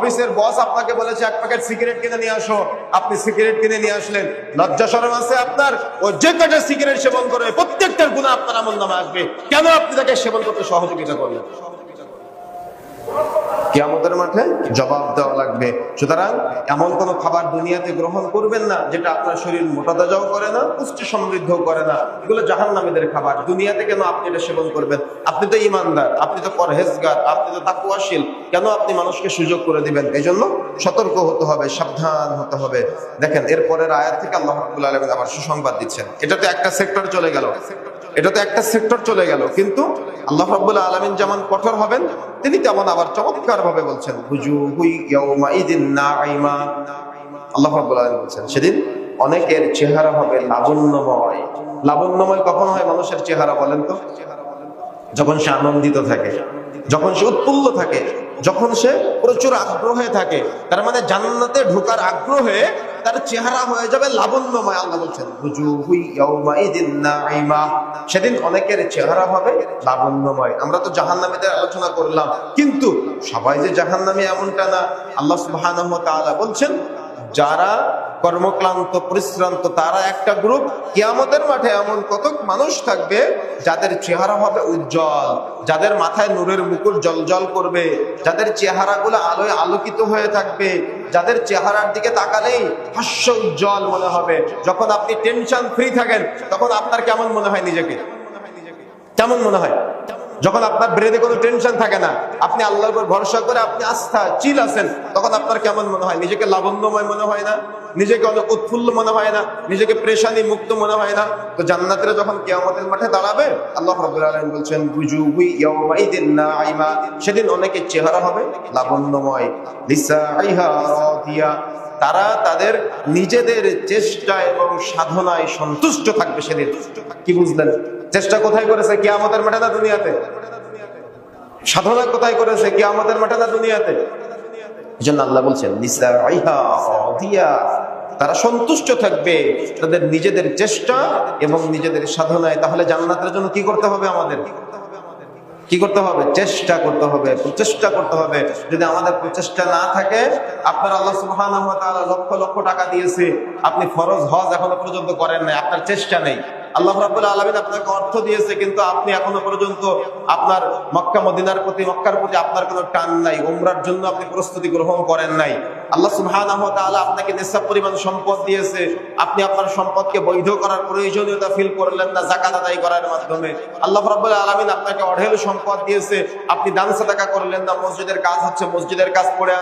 অফিসের বস আপনাকে বলেছে, এক প্যাকেট সিগারেট কিনে নিয়ে আসো। আপনি সিগারেট কিনে নিয়ে আসলেন। লজ্জা শরম আছে আপনার? ও যে কটা সিগারেট সেবন করে প্রত্যেকটার গুণা আপনার আমল নামে আসবে। কেন আপনি তাকে সেবন করতে সহযোগিতা করলেন? কিয়ামতের মাঠে জবাব দেওয়া লাগবে। সুতরাং এমন কোন খাবার দুনিয়াতে গ্রহণ করবেন না যেটা আপনার শরীর মোটা তাজাও করে না, পুষ্টি সমৃদ্ধ করে না। এগুলো জাহান নামীদের খাবার। দুনিয়াতে কেন আপনি এটা সেবন করবেন? আপনি তো ইমানদার আপনি তো পরহেজগার, আপনি তো তাকুয়াশীল। কেন আপনি মানুষকে সুযোগ করে দিবেন? এই জন্য সতর্ক হতে হবে, সাবধান হতে হবে। দেখেন, এর পরের আয়াত থেকে আল্লাহ আলামিন আবার সুসংবাদ দিচ্ছেন। এটা তো একটা সেক্টর চলে গেল। এটা তো একটা সেক্টর চলে গেল, কিন্তু আল্লাহ রাব্বুল আলামিন যেমন কঠোর হবেন, তিনি তেমন আবার চমৎকার ভাবে বলছেন আল্লাহ রাব্বুল বলছেন, সেদিন অনেকের চেহারা হবে লাবণ্যময়। লাবণ্যময় কখন হয় মানুষের চেহারা বলেন তো? যখন সে আনন্দিত থাকে, যখন সে উৎফুল্ল থাকে, যখন সে প্রচুর আগ্রহে থাকে, তার মানে জান্নাতে ঢোকার আগ্রহে তার চেহারা হয়ে যাবে লাবণ্যময়, আল্লাহ বলছেন। সেদিন অনেকের চেহারা হবে লাবণ্যময় আমরা তো জাহান নামীদের আলোচনা করলাম, কিন্তু সবাই যে জাহান নামে এমনটা না আল্লাহ ওয়া বলছেন, যারা কর্মক্লান্ত, পরিশ্রান্ত, তারা একটা গ্রুপ কিয়ামতের মাঠে এমন কত মানুষ থাকবে, যাদের চেহারা হবে উজ্জ্বল, যাদের মাথায় নূরের মুকুট জলজল করবে, যাদের চেহারাগুলো আলোয় আলোকিত হয়ে থাকবে, যাদের চেহারার দিকে তাকালেই হাস্য উজ্জ্বল মনে হবে। যখন আপনি টেনশন ফ্রি থাকেন, তখন আপনার কেমন মনে হয় নিজেকে? কেমন মনে হয়? যখন আপনার ব্রেনে কোনো টেনশন থাকে না, আপনি আল্লাহর উপর ভরসা করে আপনি আস্থা, চিল আছেন, তখন আপনার কেমন মনে হয়? নিজেকে লাবণ্যময় মনে হয় না? নিজেকে অনেক উৎফুল্ল মনে হয় না? নিজেকে প্রেশানি মুক্ত মনে হয় না? তো জান্নাতের যখন কিয়ামতের মাঠে দাঁড়াবে, আল্লাহ রাব্বুল আলামিন বলছেন বুজুহুই ইয়াউমাইদিন নাঈমা। সেদিন অনেকের চেহারা হবে লাবণ্যময় তারা তাদের নিজেদের চেষ্টা এবং সাধনায় সন্তুষ্ট থাকবে সেদিন। কি বুঝলেন? চেষ্টা কোথায় করেছে কিয়ামতের মাঠে না দুনিয়াতে? সাধনা কোথায় করেছে কিয়ামতের মাঠে না দুনিয়াতে? এই জন্য আল্লাহ বলছেন তারা সন্তুষ্ট থাকবে তাদের নিজেদের চেষ্টা এবং নিজেদের সাধনায়। তাহলে জান্নাতের জন্য কি করতে হবে আমাদের? কি করতে হবে? চেষ্টা করতে হবে, প্রচেষ্টা করতে হবে। যদি আমাদের প্রচেষ্টা না থাকে, আপনার আল্লাহ ওয়া লক্ষ লক্ষ টাকা দিয়েছে। আপনি ফরজ হজ এখনও পর্যন্ত করেন নাই, আপনার চেষ্টা নেই। আল্লাহ রাব্বুল আলামিন আপনাকে অর্থ দিয়েছে, কিন্তু আপনি এখনও পর্যন্ত আপনার মক্কা, মদিনার প্রতি, মক্কার প্রতি আপনার কোনো টান নাই, উমরার জন্য আপনি প্রস্তুতি গ্রহণ করেন নাই। আল্লাহ ওয়া আপনাকে নিঃসাব পরিমাণ সম্পদ দিয়েছে, আপনি আপনার সম্পদকে বৈধ করার প্রয়োজনীয়তা ফিল করলেন না, যাকাত আদায় করার মাধ্যমে। আল্লাহ রাব্বুল আলামিন আপনাকে অঢেল সম্পদ দিয়েছে, আপনি দান সাদাকা করলেন না, মসজিদের কাজ হচ্ছে মসজিদের কাজ পড়ে